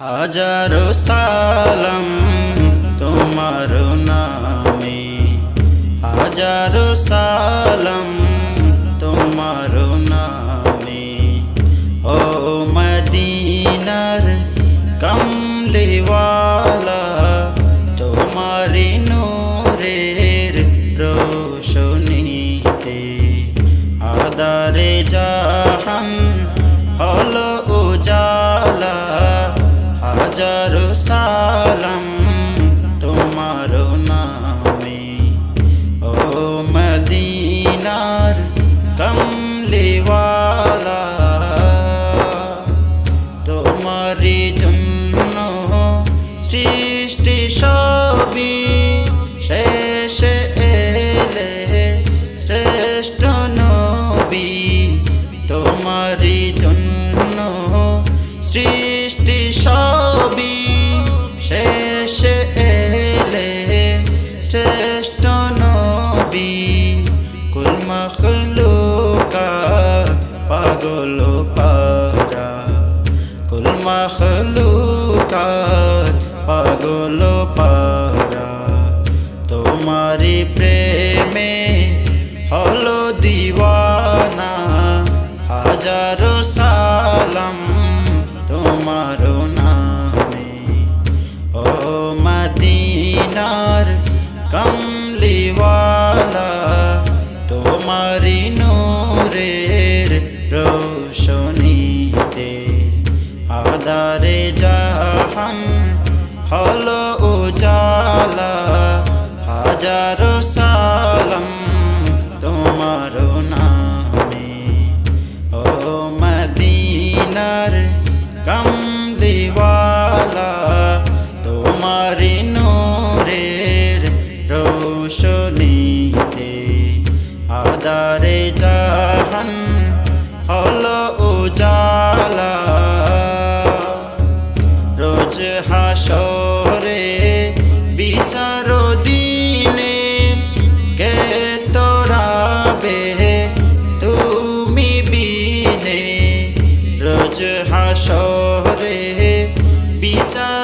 হাজারো সালাম তোমার নামে। হাজারো সালাম তোমার নামে। ও মদিনার কমলিওয়ালা, তোমারি নূরের রোশনীতে আদারে জাহান কমলিওয়ালা তোমারি জন্য সৃষ্টি সবই শেষে এলে শ্রেষ্ঠ নবী তোমারি জন্য সৃষ্টি সবই শেষে এলে শ্রেষ্ঠ নবী কুল পাগল পারা কুল মখলুকাত পাগল পারা তোমারি প্রেমে হলো দিওয়ানা হাজারো সালাম জাহান হলো উজালা হাজারো সালাম হাসরে বিচার দিনে কে তোরাবে? তুমি বিনে রোজ হাসরে বিচার